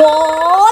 โค้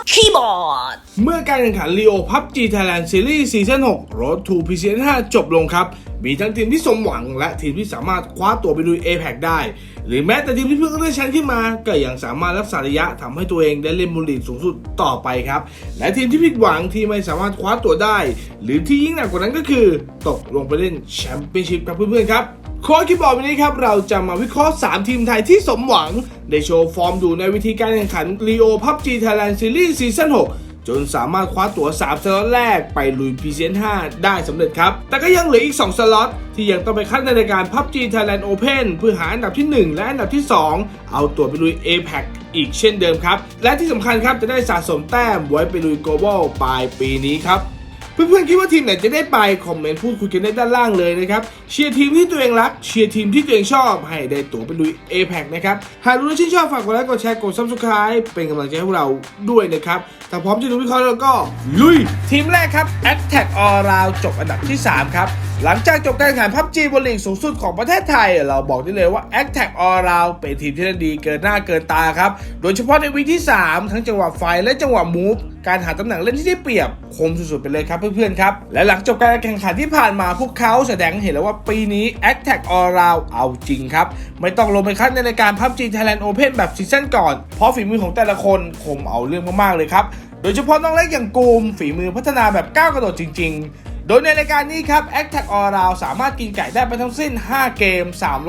ดคีย์บอร์ด เมื่อการแข่งขัน Leo PUBG Thailand Series Season 6 Road to PCN 5จบลงครับ มีทั้งทีมที่สมหวังและทีมที่สามารถคว้าตัวไปลุย APAC ได้ หรือแม้แต่ทีมที่เพิ่งได้แชมป์ขึ้นมา ก็ยังสามารถรักษาระยะทำให้ตัวเองได้เล่นบนลีสูงสุดต่อไปครับ และทีมที่ผิดหวังที่ไม่สามารถคว้าตัวได้ หรือที่ยิ่งหนักกว่านั้นก็คือ ตกลงไปเล่นแชมเปี้ยนชิพครับเพื่อนๆครับ โค้ชคิดบอกวันนี้ครับ เราจะมาวิเคราะห์ 3 ทีมไทยที่สมหวัง ได้โชว์ฟอร์มดูในวิธีการแข่งขัน Leo PUBG Thailand Series Season 6จนสามารถคว้าตั๋ว 3 สล็อตแรกไปลุย PCN 5ได้สำเร็จครับ แต่ก็ยังเหลืออีก 2 สล็อต ที่ยังต้องไปคัดในรายการ PUBG Thailand Open เพื่อหาอันดับที่ 1 และอันดับที่ 2 เอาตั๋วไปลุย APAC อีกเช่นเดิมครับ และที่สำคัญครับจะได้สะสมแต้มไว้ไปลุย Global ปลายปีนี้ครับ เพื่อนๆคิดว่าทีมไหนจะได้ไปคอมเมนต์พูดคุยกันได้ด้านล่างเลยนะครับเชียร์ทีมที่ตัวเองรักเชียร์ทีมที่ตัวเองชอบให้ได้ตั๋วไปลุย a p a c นะครับหากรู้และชื่นชอบฝากกดไลค์กดแชร์กดซับสไคร b ์เป็นกำลังใจให้พวกเราด้วยนะครับถ้าพร้อมจะดูวิเคราะห์แล้วก็ลุยทีมแรกครับ Attack All Round จบอันดับที่ 3 ครับ หลังจากจบการแข่งขันพับจีบนลีกสูงสุดของประเทศไทย เราบอกได้เลยว่า Attack All Round เป็นทีมที่เล่นดีเกินหน้าเกินตาครับ โดยเฉพาะในวีคที่ 3 ทั้งจังหวะไฟและจังหวะมูฟการหาตำแหน่งเล่นที่ได้เปรียบคมสุดๆไปเลยครับเพื่อนๆครับ และหลังจบการแข่งขันที่ผ่านมาพวกเขาแสดงให้เห็นแล้วว่าปีนี้ Attack All Round เอาจริงครับ ไม่ต้องลงไปคัดในรายการ PUBG Thailand Open แบบซีซั่นก่อน เพราะฝีมือของแต่ละคนคมเอาเรื่องมากๆเลยครับ โดยเฉพาะน้องเล็กอย่างกูมฝีมือพัฒนาแบบก้าวกระโดดจริง ๆ โดยในรายการนี้ครับ a t t a c All Round สามารถกินไก่ได้ไปทั้งสิ้น 5 เกม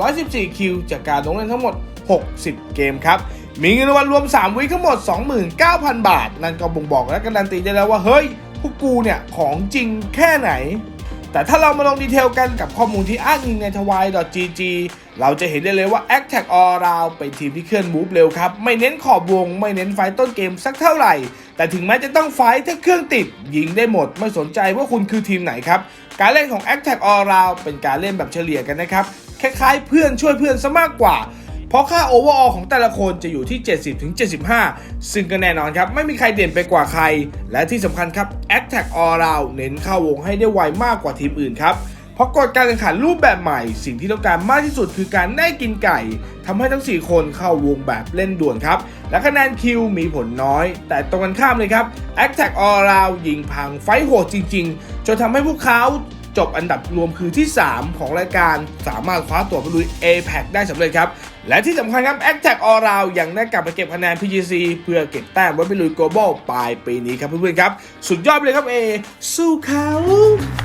314 คิว จากการลงเล่นทั้งหมด 60 เกมครับ มีเงินรางวัลรวม 3วีทั้งหมด 29,000 บาท นั่นก็บ่งบอกและการันตีได้แล้วว่าเฮ้ย พวกกูเนี่ย ของจริงแค่ไหน แต่ถ้าเรามาลงดีเทลกันกับข้อมูลที่อ้างอิงในทวาย .gg เราจะเห็นได้เลยว่า a c t a c All Round เป็นทีมที่เคลื่อนมูฟเร็วครับ ไม่เน้นขอบวง ไม่เน้นไฟต้นเกมสักเท่าไหร่ แต่ถึงแม้จะต้องไฟท์ถ้าเครื่องติด ยิงได้หมด ไม่สนใจว่าคุณคือทีมไหนครับ การเล่นของ a c t a c All Round เป็นการเล่นแบบเฉลี่ยกันนะครับ คล้ายๆเพื่อนช่วยเพื่อนซะมากกว่าเพราะค่าโอเวอร์ออของแต่ละคนจะอยู่ที่ 70ถึง75 ซึ่งก็แน่นอนครับ ไม่มีใครเด่นไปกว่าใคร และที่สำคัญครับ a t t a c All Round เน้นเข้าวงให้ได้ไวมากกว่าทีมอื่นครับ เพราะกฎการแข่งขันรูปแบบใหม่ สิ่งที่ต้องการมากที่สุดคือการได้กินไก่ทำให้ทั้ง 4 คนเข้าวงแบบเล่นด่วนครับ และคะแนนคิวมีผลน้อย แต่ตรงกันข้ามเลยครับ a t t a c All Round ยิงพังไฟโหดจริง ๆ จนทำให้พวกเขาจบอันดับรวมคือที่ 3 ของรายการสามารถคว้าตั๋วไปลุย APAC ได้สำเร็จครับและที่สำคัญครับ a c t a c All Round ยังได้กลับไปเก็บคะแนน PGC เพื่อเก็บแต้มไว้ไปลุย Global ปลายปีนี้ครับเพื่อนๆครับ สุดยอดเลยครับ A สู้เขา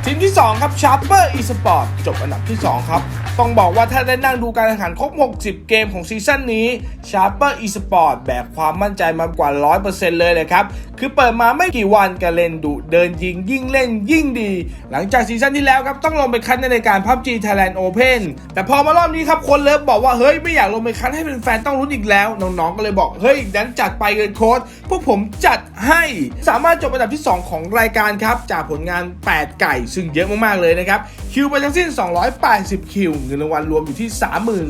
ทีมที่ 2 ครับ Sharper Esport จบอันดับที่ 2 ครับ ต้องบอกว่าถ้าได้นั่งดูการแข่งขันครบ 60 เกมของซีซั่นนี้ Sharper Esport แบกความมั่นใจมากว่า 100%เลยเลยครับคือเปิดมาไม่กี่วันก็เล่นดุเดินยิงยิ่งเล่นยิ่งดี หลังจากซีซั่นที่แล้วครับต้องลงไปคัดในรายการ PUBG Thailand Open แต่พอมารอบนี้ครับคนเลิฟบอกว่าเฮ้ยไม่อยากลงไปคัดให้เป็นแฟนต้องรุ้นอีกแล้ว น้องๆก็เลยบอก เฮ้ยดันจัดไปเลยโค้ดพวกผมจัดให้สามารถจบอันดับที่ 2 ของรายการครับ จากผลงาน 8 ไก่ ซึ่งเยอะมากๆเลยนะครับ คิวไปทั้งสิ้น 280 คิว เงินรางวัลรวมอยู่ที่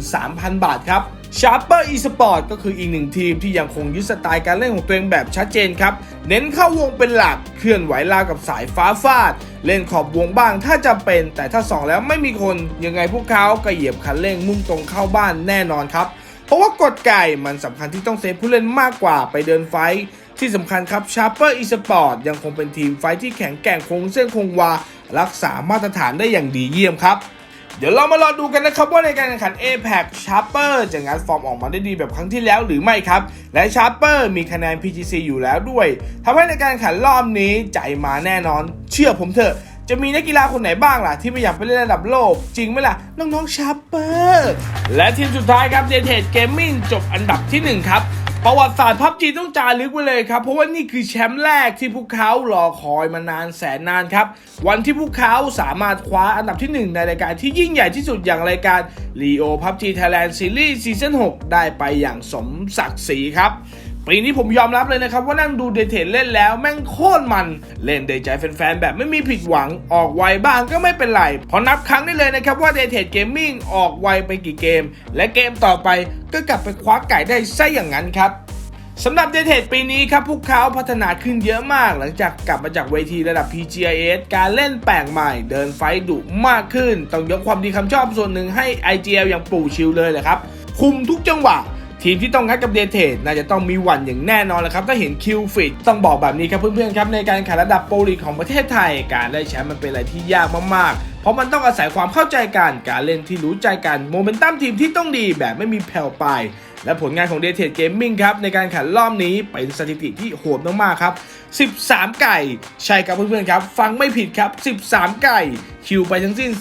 33,000 บาทครับ Sharper Esport ก็คืออีกหนึ่งทีมที่ยังคงยึดสไตล์การเล่นของตัวเองแบบชัดเจนครับ เน้นเข้าวงเป็นหลัก เคลื่อนไหวราวกับสายฟ้าฟาด เล่นขอบวงบ้างถ้าจำเป็น แต่ถ้าส่องแล้วไม่มีคนยังไงพวกเขาก็เหยียบคันเร่งมุ่งตรงเข้าบ้านแน่นอนครับ เพราะว่ากฎไก่มันสำคัญที่ต้องเซฟผู้เล่นมากกว่าไปเดินไฟที่สำคัญครับ Sharper Esport ยังคงเป็นทีมไฟที่แข็งแกร่งคงเส้นคงวา รักษามาตรฐานได้อย่างดีเยี่ยมครับ เดี๋ยวเรามารอดูกันนะครับว่าในการแข่งขัน APAC Sharper จะงัดฟอร์มออกมาได้ดีแบบครั้งที่แล้วหรือไม่ครับ และ Sharper มีคะแนน PGC อยู่แล้วด้วยทำให้ในการแข่งขันรอบนี้ใจมาแน่นอน เชื่อผมเถอะ จะมีนักกีฬาคนไหนบ้างล่ะ ที่ไม่อยากไปเล่นระดับโลก จริงไหมล่ะ น้องๆ Sharper และทีมสุดท้ายครับ d e t a d Gaming จบอันดับที่ 1 ครับ ประวัติศาสตร์พับจีต้องจารึกไว้เลยครับ เพราะว่านี่คือแชมป์แรกที่พวกเขารอคอยมานานแสนนานครับ วันที่พวกเขาสามารถคว้าอันดับที่ 1 ในรายการที่ยิ่งใหญ่ที่สุดอย่างรายการ Leo PUBG Thailand Series Season 6ได้ไปอย่างสมศักดิ์ศรีครับ ปีนี้ผมยอมรับเลยนะครับ ว่านั่งดูเดเทนเล่นแล้วแม่งโคตรมัน เล่นได้ใจแฟนๆ แบบไม่มีผิดหวังออกไวบ้างก็ไม่เป็นไรพอนับครั้งได้เลยนะครับว่าเดเทนเกมมิ่งออกไวไปกี่เกม และเกมต่อไปก็กลับไปคว้าไก่ได้ซะอย่างนั้นครับสำหรับเดเทดปีนี้ครับ พวกเขาพัฒนาขึ้นเยอะมาก หลังจากกลับมาจากเวทีระดับ PGIS การเล่นแปลกใหม่ เดินไฟดุมากขึ้น ต้องยกความดีคำชอบส่วนหนึ่งให้ IGL อย่างปู่ชิลเลยแหละครับ คุมทุกจังหวะ ทีมที่ต้องงัดกับเดเทดน่าจะต้องมีหวันอย่างแน่นอนแหละครับ ถ้าเห็นคิวฟิตต้องบอกแบบนี้ครับเพื่อนๆครับในการแข่งระดับโปรลีกของประเทศไทย การได้แชมป์มันเป็นอะไรที่ยากมากๆ เพราะมันต้องอาศัยความเข้าใจกันการเล่นที่รู้ใจกันโมเมนตัมทีมที่ต้องดีแบบไม่มีแผ่วไปและผลงานของ d a t e d Gaming ครับ ในการแข่งรอบนี้เป็นสถิติที่โหดมากๆครับ 13 ไก่ ใช่ครับเพื่อนๆครับ ฟังไม่ผิดครับ 13 ไก่ คิวไปทั้งสิ้น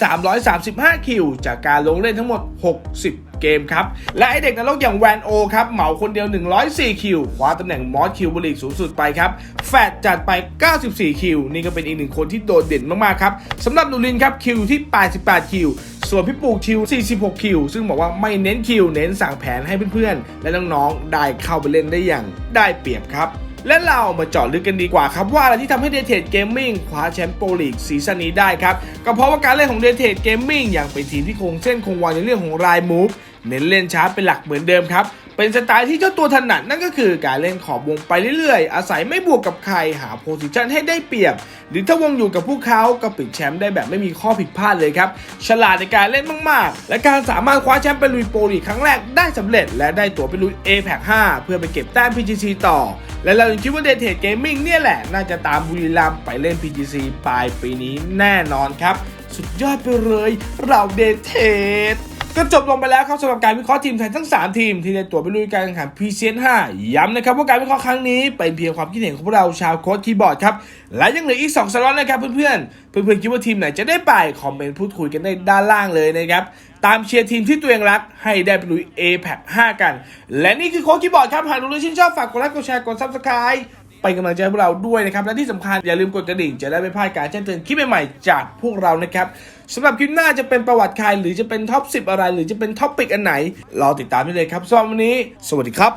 335 คิว จากการลงเล่นทั้งหมด 60 เกมครับ และไอเด็กนรกอย่างแวนโอครับ เหมาคนเดียว 104 คิวคว้าตำแหน่งมอสคิวบลีกสูงสุดไปครับ แฟดจัดไป 94 คิว นี่ก็เป็นอีกหนึ่งคนที่โดดเด่นมากๆครับสำหรับนูรินครับคิวที่ 88 คิวส่วนพี่ปูคิว 46 คิว ซึ่งบอกว่าไม่เน้นคิว เน้นสั่งแผนให้เพื่อนๆ และน้องๆ ได้เข้าไปเล่นได้อย่างได้เปรียบครับ และเรามาเจาะลึกกันดีกว่าครับ ว่าอะไรที่ทำให้เดเทดเกมมิ่งคว้าแชมป์โปรลีกซีซั่นนี้ได้ครับ ก็เพราะว่าการเล่นของเดเทดเกมมิ่งอยังเป็นทีมที่คงเส้นคงวาในเรื่องของรายมูฟ เน้นเล่นช้าเป็นหลักเหมือนเดิมครับ เป็นสไตล์ที่เจ้าตัวถนัดนั่นก็คือการเล่นขอบวงไปเรื่อยๆ อาศัยไม่บวกกับใครหาโพสิชันให้ได้เปรียบ หรือถ้าวงอยู่กับพวกเขาก็ปิดแชมป์ได้แบบไม่มีข้อผิดพลาดเลยครับ ฉลาดในการเล่นมากๆ และการสามารถคว้าแชมป์ไปลุยโปรลีกครั้งแรกได้สำเร็จ และได้ตั๋วไปลุย a p a c 5เพื่อไปเก็บแต้ม PGC ต่อ และเรายังคิดว่าเดเทดเกมมิ่งเนี่ยแหละน่าจะตามบุรีรัมย์ไปเล่น PGC ปลายปีนี้แน่นอนครับ สุดยอดไปเลยเราเดเทด ก็จบลงไปแล้วครับสำหรับการวิเคราะห์ทีมไทยทั้ง 3 ทีม ที่ได้ตัวไปลุยการแข่งขัน PCN 5ย้ำนะครับว่าการวิเคราะห์ครั้งนี้เป็นเพียงความคิดเห็นของพวกเราชาวโค้ดคีย์บอร์ดครับ และยังเหลืออีก 2สล็อตนะครับเพื่อนๆ เพื่อนๆคิดว่าทีมไหนจะได้ไป คอมเมนต์พูดคุยกันได้ด้านล่างเลยนะครับตามเชียร์ทีมที่ตัวเองรักให้ได้ไปลุย a p a c 5 กัน และนี่คือโค้ดคีย์บอร์ดครับหากดูแล้วชื่นชอบฝากกดไลค์กดแชร์กด Subscribe เป็นกำลังใจพวกเราด้วยนะครับและที่สำคัญอย่าลืมกดกระดิ่งจะได้ไม่พลาดการแจ้งเตือนคลิปใหม่ๆจากพวกเรานะครับ สำหรับคลิปหน้าจะเป็นประวัติใครหรือจะเป็นท็อป10 อะไร หรือจะเป็นท็อปปิกอันไหนรอติดตามได้เลยครับสำหรับวันนี้ สวัสดีครับ